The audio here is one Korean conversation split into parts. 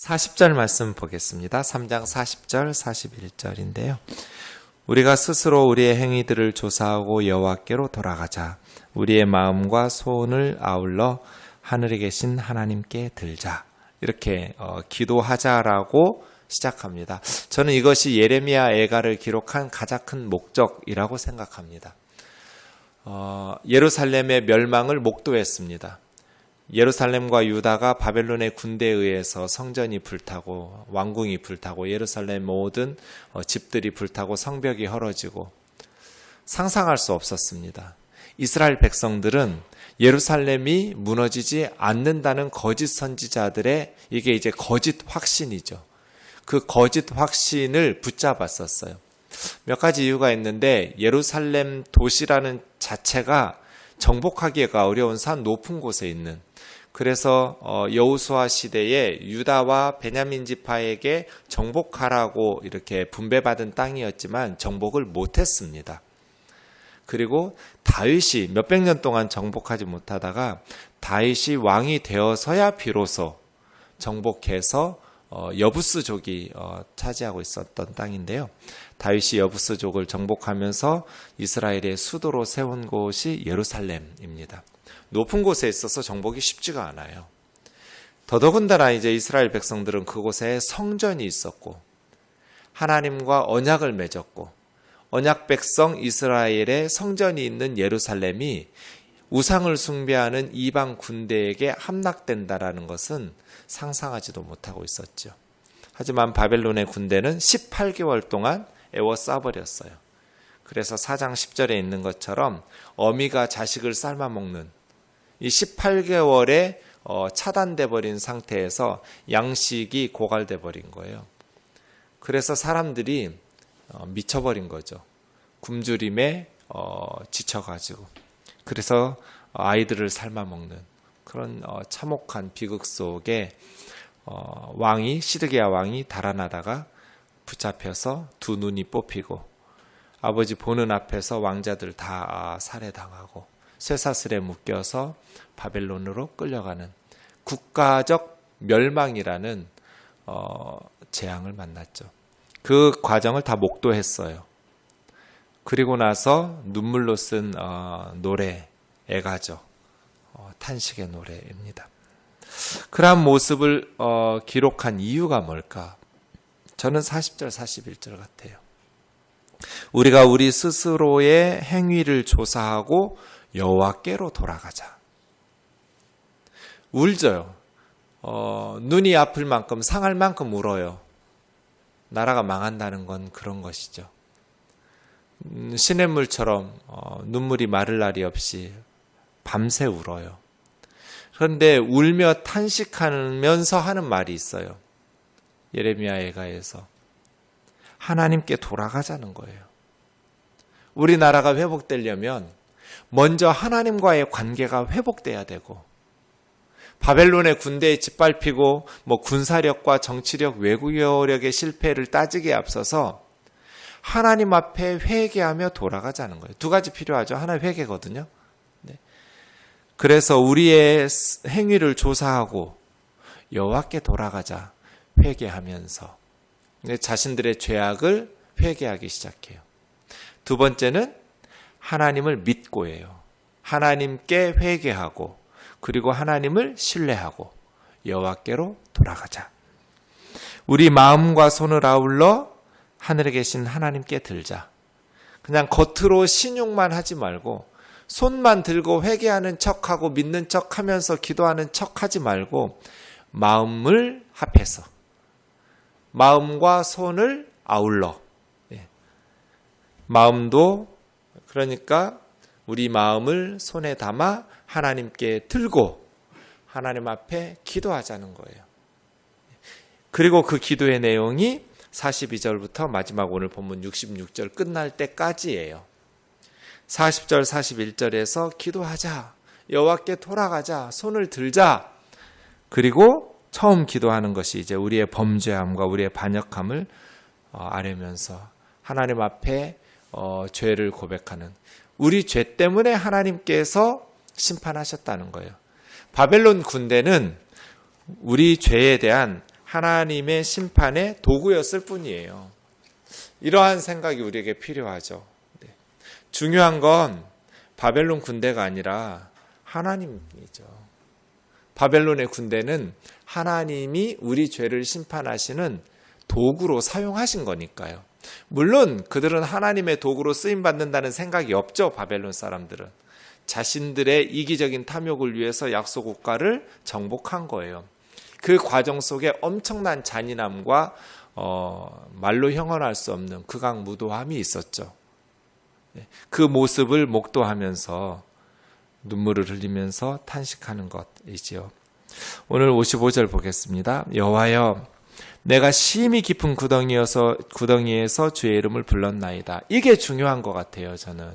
40절 말씀 보겠습니다. 3장 40절, 41절인데요. 우리가 스스로 우리의 행위들을 조사하고 여호와께로 돌아가자. 우리의 마음과 소원을 아울러 하늘에 계신 하나님께 들자. 이렇게 어, 기도하자라고 시작합니다. 저는 이것이 예레미야 애가를 기록한 가장 큰 목적이라고 생각합니다. 어, 예루살렘의 멸망을 목도했습니다. 예루살렘과 유다가 바벨론의 군대에 의해서 성전이 불타고 왕궁이 불타고 예루살렘 모든 어, 집들이 불타고 성벽이 헐어지고 상상할 수 없었습니다. 이스라엘 백성들은 예루살렘이 무너지지 않는다는 거짓 선지자들의 이게 이제 거짓 확신이죠. 그 거짓 확신을 붙잡았었어요. 몇 가지 이유가 있는데 예루살렘 도시라는 자체가 정복하기가 어려운 산 높은 곳에 있는 그래서 여우수아 시대에 유다와 베냐민 지파에게 정복하라고 이렇게 분배받은 땅이었지만 정복을 못했습니다. 그리고 다윗이 몇백 년 동안 정복하지 못하다가 다윗이 왕이 되어서야 비로소 정복해서 여부스족이 차지하고 있었던 땅인데요. 다윗이 여부스족을 정복하면서 이스라엘의 수도로 세운 곳이 예루살렘입니다. 높은 곳에 있어서 정복이 쉽지가 않아요. 더더군다나 이제 이스라엘 백성들은 그곳에 성전이 있었고 하나님과 언약을 맺었고 언약 백성 이스라엘의 성전이 있는 예루살렘이 우상을 숭배하는 이방 군대에게 함락된다라는 것은 상상하지도 못하고 있었죠. 하지만 바벨론의 군대는 18개월 동안 애워싸버렸어요. 그래서 4장 10절에 있는 것처럼 어미가 자식을 삶아먹는 이 18개월에 차단돼 버린 상태에서 양식이 고갈돼 버린 거예요. 그래서 사람들이 미쳐버린 거죠. 굶주림에 지쳐가지고 그래서 아이들을 삶아먹는 그런 참혹한 비극 속에 왕이 시드기야 왕이 달아나다가 붙잡혀서 두 눈이 뽑히고 아버지 보는 앞에서 왕자들 다 살해당하고 쇠사슬에 묶여서 바벨론으로 끌려가는 국가적 멸망이라는 어, 재앙을 만났죠. 그 과정을 다 목도했어요. 그리고 나서 눈물로 쓴 어, 노래 애가죠. 어, 탄식의 노래입니다. 그러한 모습을 어, 기록한 이유가 뭘까? 저는 40절, 41절 같아요. 우리가 우리 스스로의 행위를 조사하고 여호와께로 돌아가자. 울져요. 어, 눈이 아플 만큼 상할 만큼 울어요. 나라가 망한다는 건 그런 것이죠. 음, 시냇물처럼 어, 눈물이 마를 날이 없이 밤새 울어요. 그런데 울며 탄식하면서 하는 말이 있어요. 예레미야 예가에서 하나님께 돌아가자는 거예요. 우리나라가 회복되려면 먼저 하나님과의 관계가 회복돼야 되고 바벨론의 군대에 짓밟히고 뭐 군사력과 정치력, 외국어력의 실패를 따지기에 앞서서 하나님 앞에 회개하며 돌아가자는 거예요. 두 가지 필요하죠. 하나 회개거든요. 네. 그래서 우리의 행위를 조사하고 여호와께 돌아가자 회개하면서 자신들의 죄악을 회개하기 시작해요. 두 번째는 하나님을 믿고예요. 하나님께 회개하고 그리고 하나님을 신뢰하고 여호와께로 돌아가자. 우리 마음과 손을 아울러 하늘에 계신 하나님께 들자. 그냥 겉으로 신용만 하지 말고 손만 들고 회개하는 척하고 믿는 척하면서 기도하는 척하지 말고 마음을 합해서 마음과 손을 아울러 예. 마음도 그러니까 우리 마음을 손에 담아 하나님께 들고 하나님 앞에 기도하자는 거예요. 그리고 그 기도의 내용이 42절부터 마지막 오늘 본문 66절 끝날 때까지예요. 40절 41절에서 기도하자. 여호와께 돌아가자. 손을 들자. 그리고 처음 기도하는 것이 이제 우리의 범죄함과 우리의 반역함을 어, 아뢰면서 하나님 앞에 어, 죄를 고백하는 우리 죄 때문에 하나님께서 심판하셨다는 거예요. 바벨론 군대는 우리 죄에 대한 하나님의 심판의 도구였을 뿐이에요. 이러한 생각이 우리에게 필요하죠. 네. 중요한 건 바벨론 군대가 아니라 하나님이죠. 바벨론의 군대는 하나님이 우리 죄를 심판하시는 도구로 사용하신 거니까요. 물론 그들은 하나님의 도구로 쓰임 받는다는 생각이 없죠. 바벨론 사람들은 자신들의 이기적인 탐욕을 위해서 약속 국가를 정복한 거예요. 그 과정 속에 엄청난 잔인함과 어, 말로 형언할 수 없는 극악무도함이 있었죠. 네, 그 모습을 목도하면서 눈물을 흘리면서 탄식하는 것이지요. 오늘 55절 보겠습니다. 여호와여 내가 심히 깊은 구덩이여서 구덩이에서 주의 이름을 불렀나이다. 이게 중요한 것 같아요, 저는.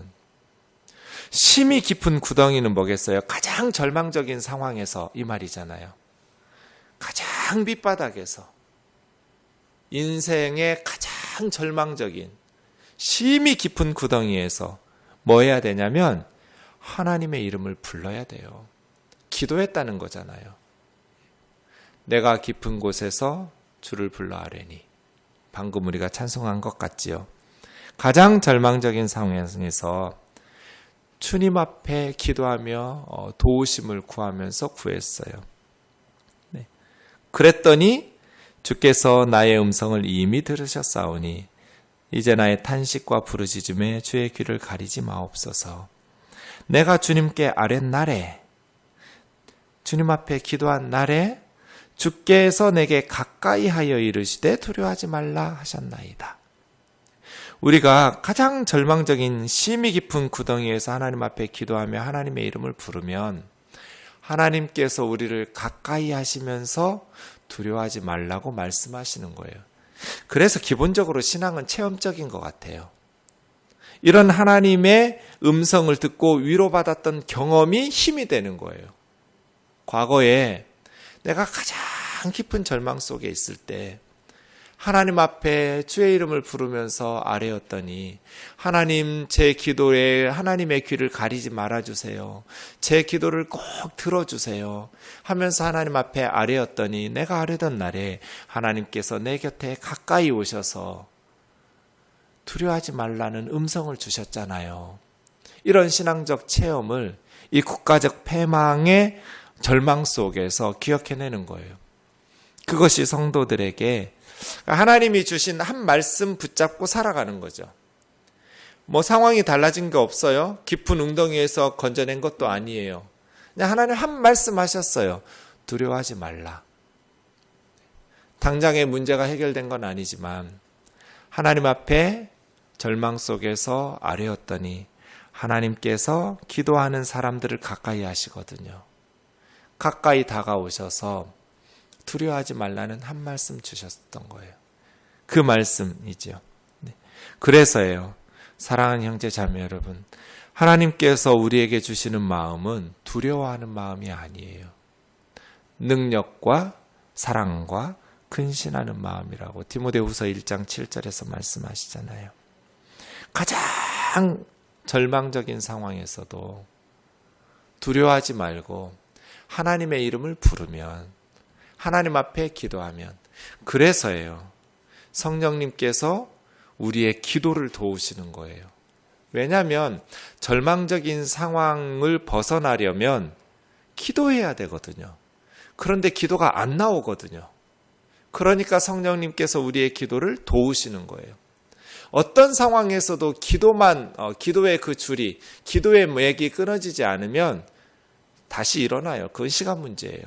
심히 깊은 구덩이는 뭐겠어요? 가장 절망적인 상황에서 이 말이잖아요. 가장 밑바닥에서 인생의 가장 절망적인 심히 깊은 구덩이에서 뭐 해야 되냐면 하나님의 이름을 불러야 돼요. 기도했다는 거잖아요. 내가 깊은 곳에서 주를 불러 아뢰니. 방금 우리가 찬송한 것 같지요. 가장 절망적인 상황에서 주님 앞에 기도하며 어, 도우심을 구하면서 구했어요. 네. 그랬더니 주께서 나의 음성을 이미 들으셨사오니 이제 나의 탄식과 부르짖음에 주의 귀를 가리지 마옵소서. 내가 주님께 아랫날에 주님 앞에 기도한 날에 주께서 내게 가까이 하여 이르시되 두려워하지 말라 하셨나이다. 우리가 가장 절망적인 심히 깊은 구덩이에서 하나님 앞에 기도하며 하나님의 이름을 부르면 하나님께서 우리를 가까이 하시면서 두려워하지 말라고 말씀하시는 거예요. 그래서 기본적으로 신앙은 체험적인 것 같아요. 이런 하나님의 음성을 듣고 위로받았던 경험이 힘이 되는 거예요. 과거에 내가 가장 깊은 절망 속에 있을 때 하나님 앞에 주의 이름을 부르면서 아뢰었더니 하나님 제 기도에 하나님의 귀를 가리지 말아 주세요. 제 기도를 꼭 들어 주세요. 하면서 하나님 앞에 아뢰었더니 내가 아뢰던 날에 하나님께서 내 곁에 가까이 오셔서 두려워하지 말라는 음성을 주셨잖아요. 이런 신앙적 체험을 이 국가적 패망의 절망 속에서 기억해내는 거예요. 그것이 성도들에게 하나님이 주신 한 말씀 붙잡고 살아가는 거죠. 뭐 상황이 달라진 게 없어요. 깊은 웅덩이에서 건져낸 것도 아니에요. 그냥 하나님 한 말씀 하셨어요. 두려워하지 말라. 당장의 문제가 해결된 건 아니지만 하나님 앞에 절망 속에서 아뢰었더니 하나님께서 기도하는 사람들을 가까이 하시거든요. 가까이 다가오셔서 두려워하지 말라는 한 말씀 주셨던 거예요. 그 말씀이지요. 네. 그래서예요. 사랑하는 형제 자매 여러분, 하나님께서 우리에게 주시는 마음은 두려워하는 마음이 아니에요. 능력과 사랑과 근신하는 마음이라고 디모데후서 1장 7절에서 말씀하시잖아요. 가장 절망적인 상황에서도 두려워하지 말고 하나님의 이름을 부르면 하나님 앞에 기도하면 그래서예요. 성령님께서 우리의 기도를 도우시는 거예요. 왜냐하면 절망적인 상황을 벗어나려면 기도해야 되거든요. 그런데 기도가 안 나오거든요. 그러니까 성령님께서 우리의 기도를 도우시는 거예요. 어떤 상황에서도 기도만, 어, 기도의 그 줄이, 기도의 맥이 끊어지지 않으면 다시 일어나요. 그건 시간 문제예요.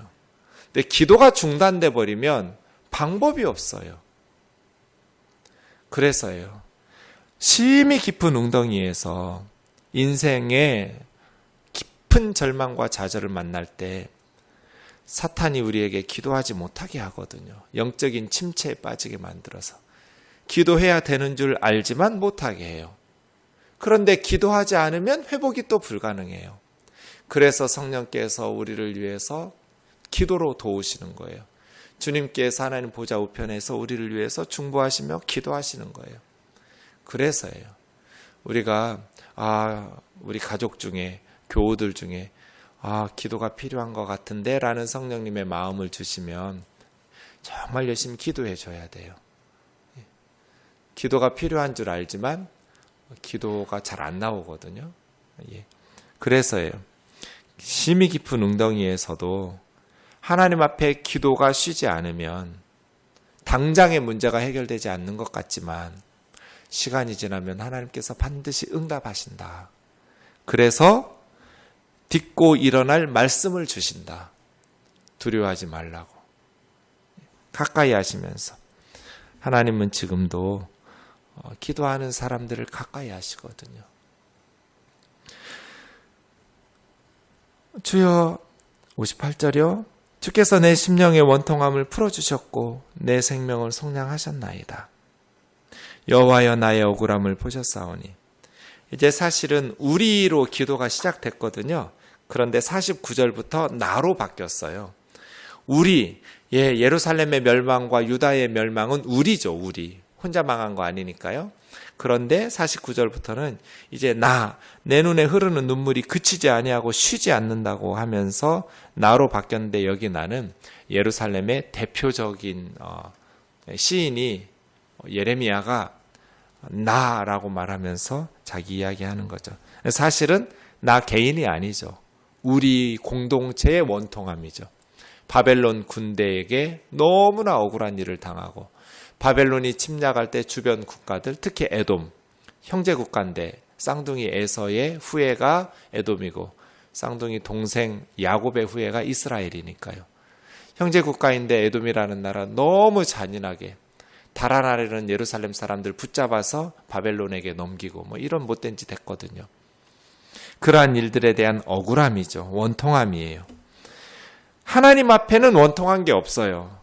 근데 기도가 중단돼 버리면 방법이 없어요. 그래서요. 심히 깊은 웅덩이에서 인생의 깊은 절망과 좌절을 만날 때 사탄이 우리에게 기도하지 못하게 하거든요. 영적인 침체에 빠지게 만들어서. 기도해야 되는 줄 알지만 못하게 해요. 그런데 기도하지 않으면 회복이 또 불가능해요. 그래서 성령께서 우리를 위해서 기도로 도우시는 거예요. 주님께서 하나님 보좌 우편에서 우리를 위해서 중보하시며 기도하시는 거예요. 그래서예요. 우리가 아 우리 가족 중에 교우들 중에 아 기도가 필요한 것 같은데라는 성령님의 마음을 주시면 정말 열심히 기도해 줘야 돼요. 예. 기도가 필요한 줄 알지만 기도가 잘 안 나오거든요. 예. 그래서예요. 심히 깊은 웅덩이에서도 하나님 앞에 기도가 쉬지 않으면 당장의 문제가 해결되지 않는 것 같지만 시간이 지나면 하나님께서 반드시 응답하신다. 그래서 딛고 일어날 말씀을 주신다. 두려워하지 말라고. 가까이 하시면서. 하나님은 지금도 어, 기도하는 사람들을 가까이 하시거든요. 주여 58절이요. 주께서 내 심령의 원통함을 풀어주셨고 내 생명을 속량하셨나이다. 여호와여 나의 억울함을 보셨사오니 이제 사실은 우리로 기도가 시작됐거든요. 그런데 49절부터 나로 바뀌었어요. 우리 예, 예루살렘의 멸망과 유다의 멸망은 우리죠, 우리. 혼자 망한 거 아니니까요. 그런데 49절부터는 이제 나, 내 눈에 흐르는 눈물이 그치지 아니하고 쉬지 않는다고 하면서 나로 바뀌었는데 여기 나는 예루살렘의 대표적인 어, 시인이 예레미야가 나라고 말하면서 자기 이야기하는 거죠. 사실은 나 개인이 아니죠. 우리 공동체의 원통함이죠. 바벨론 군대에게 너무나 억울한 일을 당하고 바벨론이 침략할 때 주변 국가들 특히 에돔 형제 국가인데 쌍둥이 에서의 후예가 에돔이고 쌍둥이 동생 야곱의 후예가 이스라엘이니까요. 형제 국가인데 에돔이라는 나라 너무 잔인하게 달아나려는 예루살렘 사람들 붙잡아서 바벨론에게 넘기고 뭐 이런 못된 짓 했거든요. 그러한 일들에 대한 억울함이죠. 원통함이에요. 하나님 앞에는 원통한 게 없어요.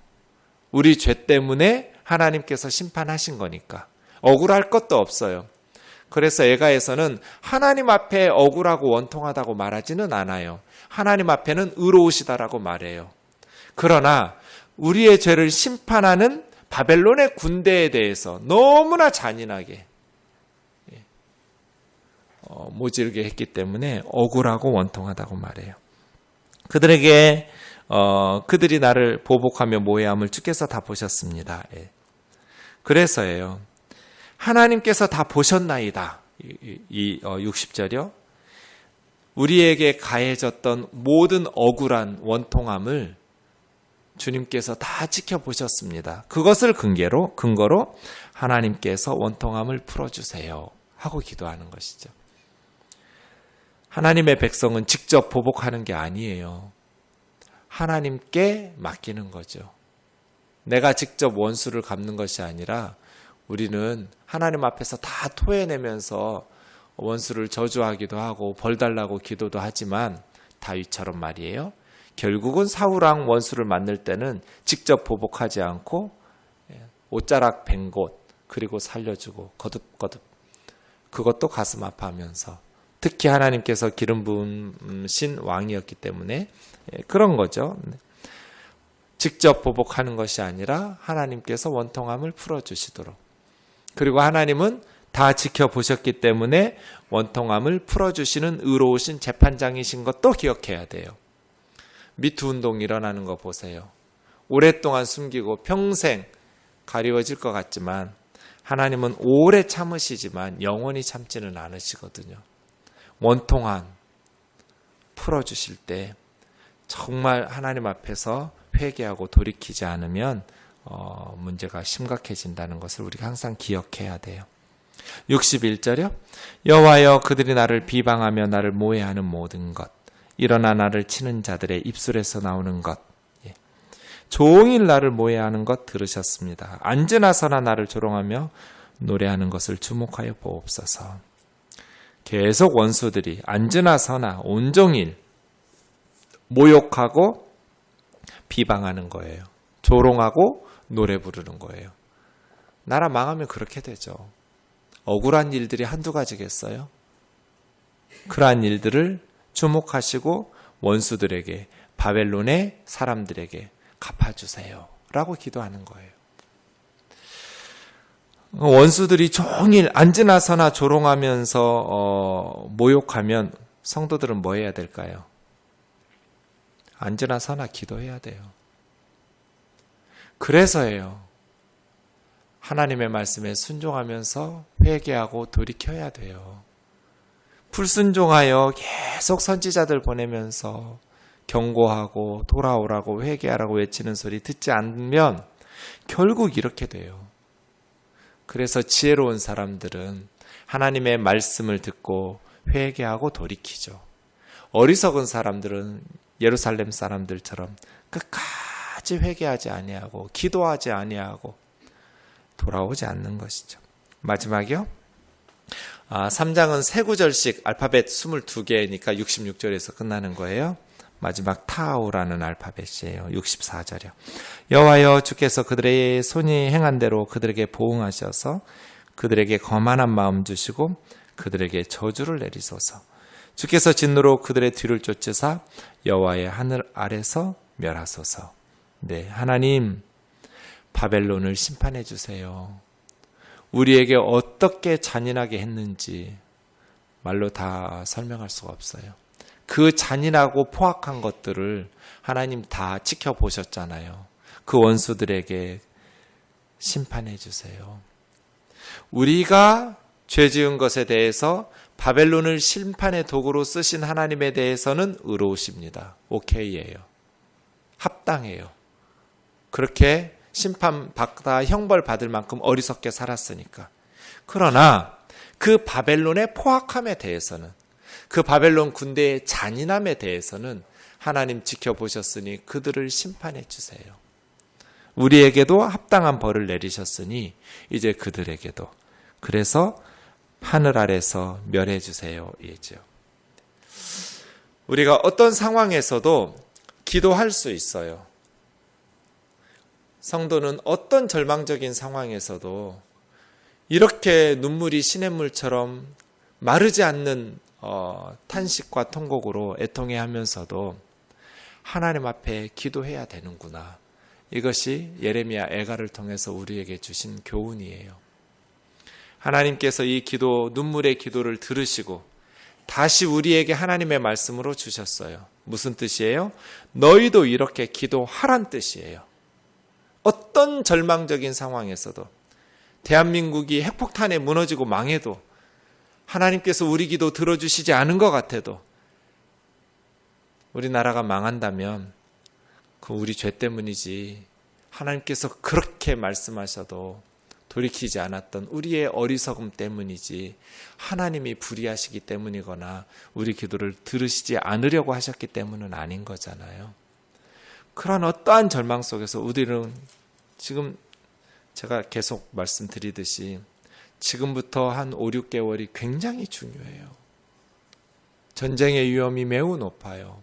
우리 죄 때문에 하나님께서 심판하신 거니까. 억울할 것도 없어요. 그래서 에가에서는 하나님 앞에 억울하고 원통하다고 말하지는 않아요. 하나님 앞에는 의로우시다라고 말해요. 그러나 우리의 죄를 심판하는 바벨론의 군대에 대해서 너무나 잔인하게 어, 모질게 했기 때문에 억울하고 원통하다고 말해요. 그들에게 어, 그들이 나를 보복하며 모해함을 주께서 다 보셨습니다. 예. 그래서예요. 하나님께서 다 보셨나이다. 이, 이 어, 60절이요. 우리에게 가해졌던 모든 억울한 원통함을 주님께서 다 지켜보셨습니다. 그것을 근거로, 근거로 하나님께서 원통함을 풀어주세요. 하고 기도하는 것이죠. 하나님의 백성은 직접 보복하는 게 아니에요. 하나님께 맡기는 거죠. 내가 직접 원수를 갚는 것이 아니라 우리는 하나님 앞에서 다 토해내면서 원수를 저주하기도 하고 벌 달라고 기도도 하지만 다윗처럼 말이에요. 결국은 사우랑 원수를 만날 때는 직접 보복하지 않고 예, 옷자락 벤곳 그리고 살려주고 거듭거듭 그것도 가슴 아파하면서 특히 하나님께서 기름 부으신 왕이었기 때문에 예, 그런 거죠. 직접 보복하는 것이 아니라 하나님께서 원통함을 풀어주시도록 그리고 하나님은 다 지켜보셨기 때문에 원통함을 풀어주시는 의로우신 재판장이신 것도 기억해야 돼요. 미투 운동 일어나는 거 보세요. 오랫동안 숨기고 평생 가리워질 것 같지만 하나님은 오래 참으시지만 영원히 참지는 않으시거든요. 원통함 풀어주실 때 정말 하나님 앞에서 회개하고 돌이키지 않으면 어, 문제가 심각해진다는 것을 우리가 항상 기억해야 돼요. 61절이요. 여호와여 그들이 나를 비방하며 나를 모해하는 모든 것 일어나 나를 치는 자들의 입술에서 나오는 것 예. 종일 나를 모해하는 것 들으셨습니다. 앉으나 서나 나를 조롱하며 노래하는 것을 주목하여 보옵소서. 계속 원수들이 앉으나 서나 온종일 모욕하고 비방하는 거예요. 조롱하고 노래 부르는 거예요. 나라 망하면 그렇게 되죠. 억울한 일들이 한두 가지겠어요? 그러한 일들을 주목하시고 원수들에게 바벨론의 사람들에게 갚아주세요. 라고 기도하는 거예요. 원수들이 종일 앉으나 서나 조롱하면서 어, 모욕하면 성도들은 뭐 해야 될까요? 앉으나 서나 기도해야 돼요. 그래서예요. 하나님의 말씀에 순종하면서 회개하고 돌이켜야 돼요. 불순종하여 계속 선지자들 보내면서 경고하고 돌아오라고 회개하라고 외치는 소리 듣지 않으면 결국 이렇게 돼요. 그래서 지혜로운 사람들은 하나님의 말씀을 듣고 회개하고 돌이키죠. 어리석은 사람들은 예루살렘 사람들처럼 끝까지 회개하지 아니하고 기도하지 아니하고 돌아오지 않는 것이죠. 마지막이요. 아, 3장은 세 구절씩 알파벳 22개니까 66절에서 끝나는 거예요. 마지막 타오라는 알파벳이에요. 64절이요. 여호와여 주께서 그들의 손이 행한 대로 그들에게 보응하셔서 그들에게 거만한 마음 주시고 그들에게 저주를 내리소서. 주께서 진노로 그들의 뒤를 쫓으사 여호와의 하늘 아래서 멸하소서. 네, 하나님 바벨론을 심판해 주세요. 우리에게 어떻게 잔인하게 했는지 말로 다 설명할 수가 없어요. 그 잔인하고 포악한 것들을 하나님 다 지켜보셨잖아요. 그 원수들에게 심판해 주세요. 우리가 죄 지은 것에 대해서 바벨론을 심판의 도구로 쓰신 하나님에 대해서는 의로우십니다. 오케이예요. 합당해요. 그렇게 심판 받다 형벌 받을 만큼 어리석게 살았으니까. 그러나 그 바벨론의 포악함에 대해서는 그 바벨론 군대의 잔인함에 대해서는 하나님 지켜보셨으니 그들을 심판해 주세요. 우리에게도 합당한 벌을 내리셨으니 이제 그들에게도 그래서 하늘 아래서 멸해 주세요. 이죠. 우리가 어떤 상황에서도 기도할 수 있어요. 성도는 어떤 절망적인 상황에서도 이렇게 눈물이 시냇물처럼 마르지 않는 어, 탄식과 통곡으로 애통해 하면서도 하나님 앞에 기도해야 되는구나. 이것이 예레미야 애가를 통해서 우리에게 주신 교훈이에요. 하나님께서 이 기도, 눈물의 기도를 들으시고 다시 우리에게 하나님의 말씀으로 주셨어요. 무슨 뜻이에요? 너희도 이렇게 기도하란 뜻이에요. 어떤 절망적인 상황에서도 대한민국이 핵폭탄에 무너지고 망해도 하나님께서 우리 기도 들어주시지 않은 것 같아도 우리나라가 망한다면 그 우리 죄 때문이지 하나님께서 그렇게 말씀하셔도 돌이키지 않았던 우리의 어리석음 때문이지 하나님이 불의하시기 때문이거나 우리 기도를 들으시지 않으려고 하셨기 때문은 아닌 거잖아요. 그런 어떠한 절망 속에서 우리는 지금 제가 계속 말씀드리듯이 지금부터 한 5, 6개월이 굉장히 중요해요. 전쟁의 위험이 매우 높아요.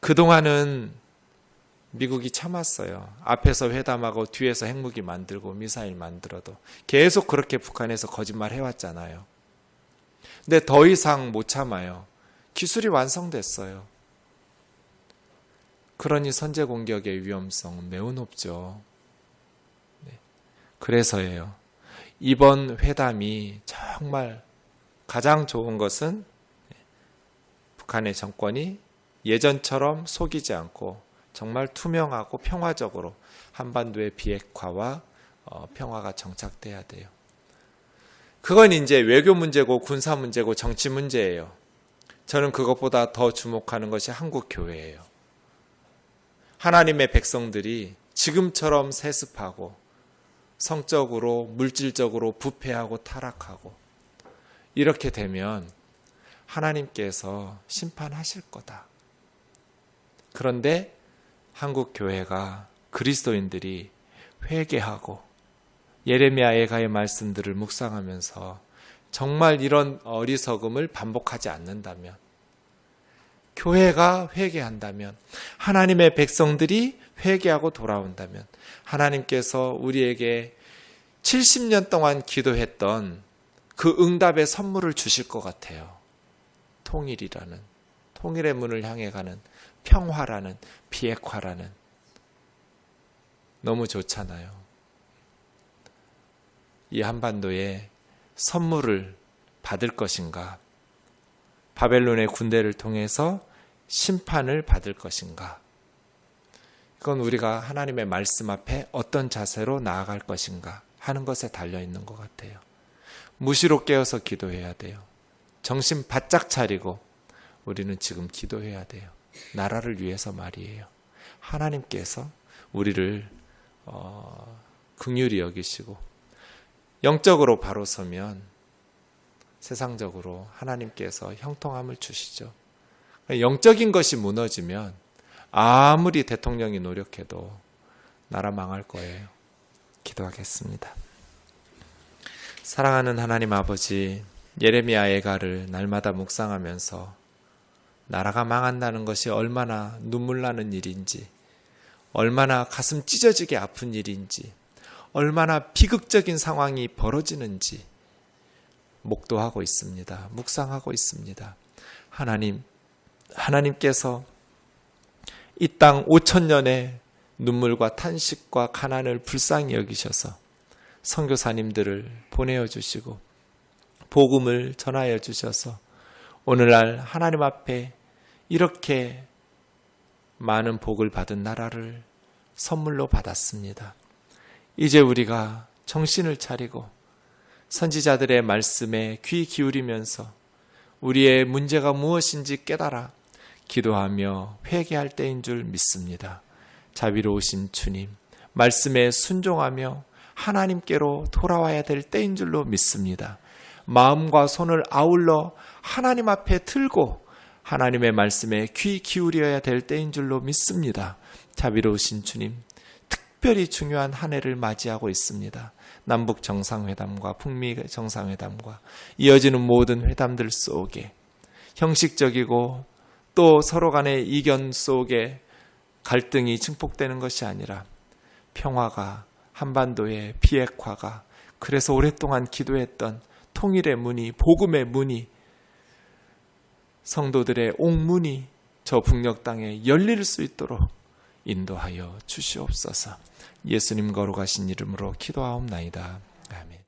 그동안은 미국이 참았어요. 앞에서 회담하고 뒤에서 핵무기 만들고 미사일 만들어도 계속 그렇게 북한에서 거짓말 해왔잖아요. 근데 더 이상 못 참아요. 기술이 완성됐어요. 그러니 선제 공격의 위험성은 매우 높죠. 네. 그래서예요. 이번 회담이 정말 가장 좋은 것은 북한의 정권이 예전처럼 속이지 않고 정말 투명하고 평화적으로 한반도의 비핵화와 어, 평화가 정착돼야 돼요. 그건 이제 외교 문제고 군사 문제고 정치 문제예요. 저는 그것보다 더 주목하는 것이 한국 교회예요. 하나님의 백성들이 지금처럼 세습하고 성적으로 물질적으로 부패하고 타락하고 이렇게 되면 하나님께서 심판하실 거다. 그런데 한국 교회가 그리스도인들이 회개하고 예레미야 예가의 말씀들을 묵상하면서 정말 이런 어리석음을 반복하지 않는다면 교회가 회개한다면 하나님의 백성들이 회개하고 돌아온다면 하나님께서 우리에게 70년 동안 기도했던 그 응답의 선물을 주실 것 같아요. 통일이라는 통일의 문을 향해 가는 평화라는 비핵화라는 너무 좋잖아요. 이 한반도에 선물을 받을 것인가? 바벨론의 군대를 통해서 심판을 받을 것인가? 그건 우리가 하나님의 말씀 앞에 어떤 자세로 나아갈 것인가 하는 것에 달려 있는 것 같아요. 무시로 깨어서 기도해야 돼요. 정신 바짝 차리고 우리는 지금 기도해야 돼요. 나라를 위해서 말이에요. 하나님께서 우리를 어, 긍휼히 여기시고 영적으로 바로 서면 세상적으로 하나님께서 형통함을 주시죠. 영적인 것이 무너지면 아무리 대통령이 노력해도 나라 망할 거예요. 기도하겠습니다. 사랑하는 하나님 아버지, 예레미야 애가를 날마다 묵상하면서 나라가 망한다는 것이 얼마나 눈물 나는 일인지, 얼마나 가슴 찢어지게 아픈 일인지, 얼마나 비극적인 상황이 벌어지는지 목도하고 있습니다. 묵상하고 있습니다. 하나님, 하나님께서 이 땅 5천 년의 눈물과 탄식과 가난을 불쌍히 여기셔서 선교사님들을 보내어 주시고 복음을 전하여 주셔서 오늘날 하나님 앞에 이렇게 많은 복을 받은 나라를 선물로 받았습니다. 이제 우리가 정신을 차리고 선지자들의 말씀에 귀 기울이면서 우리의 문제가 무엇인지 깨달아 기도하며 회개할 때인 줄 믿습니다. 자비로우신 주님, 말씀에 순종하며 하나님께로 돌아와야 될 때인 줄로 믿습니다. 마음과 손을 아울러 하나님 앞에 들고 하나님의 말씀에 귀 기울여야 될 때인 줄로 믿습니다. 자비로우신 주님, 특별히 중요한 한 해를 맞이하고 있습니다. 남북 정상회담과 북미 정상회담과 이어지는 모든 회담들 속에 형식적이고 또 서로 간의 이견 속에 갈등이 증폭되는 것이 아니라 평화가 한반도의 비핵화가 그래서 오랫동안 기도했던 통일의 문이 복음의 문이 성도들의 옥문이 저 북녘 땅에 열릴 수 있도록 인도하여 주시옵소서. 예수님 거룩하신 이름으로 기도하옵나이다. 아멘.